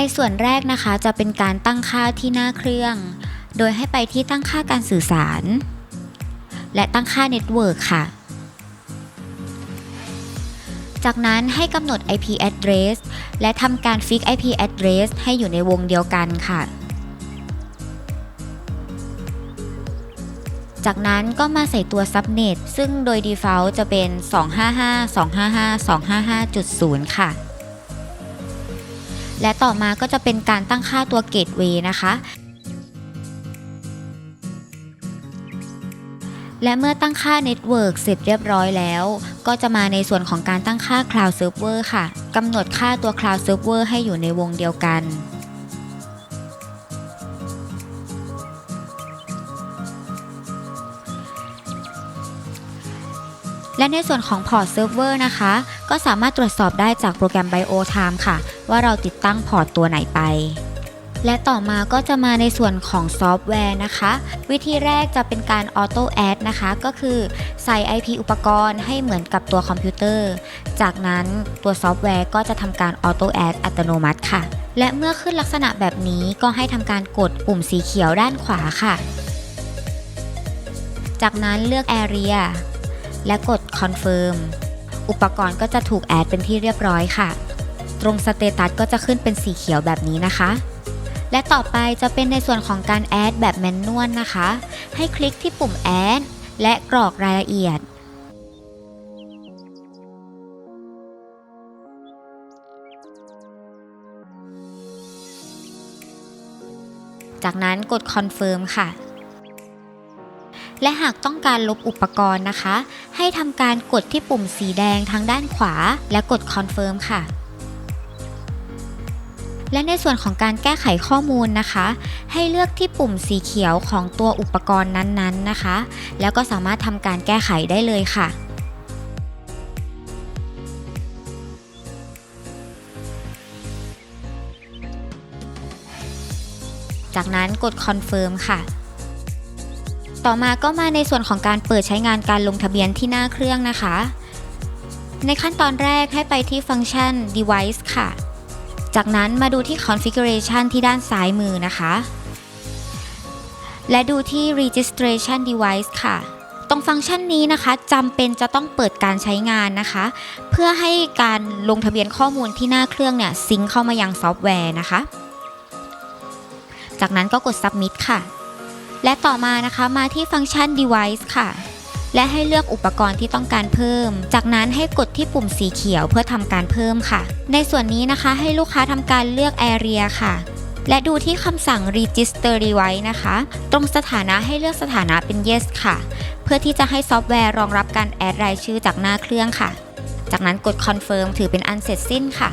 ในส่วนแรกนะคะจะเป็นการตั้งค่าที่หน้าเครื่อง โดยให้ไปที่ตั้งค่าการสื่อสาร และตั้งค่าเน็ตเวิร์กค่ะ จากนั้นให้กำหนด IP address และทำการฟิก IP address ให้อยู่ในวงเดียวกันค่ะ จากนั้นก็มาใส่ตัว subnet ซึ่งโดย default จะเป็น 255.255.255.0 ค่ะ และต่อมาก็จะเป็นการตั้งค่าตัวเกตเวย์นะคะและเมื่อตั้งค่า Network เสร็จเรียบร้อยแล้ว ก็จะมาในส่วนของการตั้งค่า Cloud Server ค่ะ กำหนดค่าตัว Cloud Server ให้อยู่ในวงเดียวกัน และในส่วนของ Port Server นะคะ ก็สามารถตรวจสอบได้จากโปรแกรม BioTime ค่ะ ว่าเราติดตั้งพอร์ตตัวไหนไป และต่อมาก็จะมาในส่วนของซอฟต์แวร์นะคะ วิธีแรกจะเป็นการ Auto Add นะคะ ก็คือใส่ IP อุปกรณ์ให้เหมือนกับตัวคอมพิวเตอร์ จากนั้นตัวซอฟต์แวร์ก็จะทำการ Auto Add อัตโนมัติค่ะ และเมื่อขึ้นลักษณะแบบนี้ก็ให้ทำการกดปุ่มสีเขียวด้านขวาค่ะ จากนั้นเลือก Area และกด Confirm อุปกรณ์ก็จะถูกแอดเป็นที่เรียบร้อยค่ะ ตรงสเตตัสก็จะขึ้นเป็นสีเขียวแบบนี้นะคะ และต่อไปจะเป็นในส่วนของการแอดแบบแมนนวลนะคะ ให้คลิกที่ปุ่มแอดและกรอกรายละเอียดจากนั้นกด Confirm ค่ะ และหากต้องการลบอุปกรณ์นะคะ ให้ทำการกดที่ปุ่มสีแดงทางด้านขวา และกด Confirm ค่ะ และในส่วนของการแก้ไขข้อมูลนะคะ ให้เลือกที่ปุ่มสีเขียวของตัวอุปกรณ์นั้นๆนะคะ แล้วก็สามารถทำการแก้ไขได้เลยค่ะจากนั้นกด Confirm ค่ะ ต่อมาก็มาในส่วนของการเปิดใช้งานการลงทะเบียนที่หน้าเครื่องนะคะ ในขั้นตอนแรกให้ไปที่ฟังก์ชัน device ค่ะ จากนั้นมาดูที่ configuration ที่ด้านซ้ายมือนะคะ และดูที่ registration device ค่ะ ตรงฟังก์ชันนี้นะคะจำเป็นจะต้องเปิดการใช้งานนะคะ เพื่อให้การลงทะเบียนข้อมูลที่หน้าเครื่องเนี่ยซิงเข้ามายังซอฟต์แวร์นะคะ จากนั้นก็กด submit ค่ะ และต่อมานะคะมาที่ฟังก์ชัน device ค่ะ และให้เลือกอุปกรณ์ที่ต้องการเพิ่ม จากนั้นให้กดที่ปุ่มสีเขียวเพื่อทำการเพิ่มค่ะ ในส่วนนี้นะคะให้ลูกค้าทำการเลือก area ค่ะ และดูที่คำสั่ง register device นะคะ ตรงสถานะให้เลือกสถานะเป็น yes ค่ะ เพื่อที่จะให้ซอฟต์แวร์รองรับการแอดรายชื่อจากหน้าเครื่องค่ะ จากนั้นกด confirm ถือเป็นอันเสร็จสิ้นค่ะ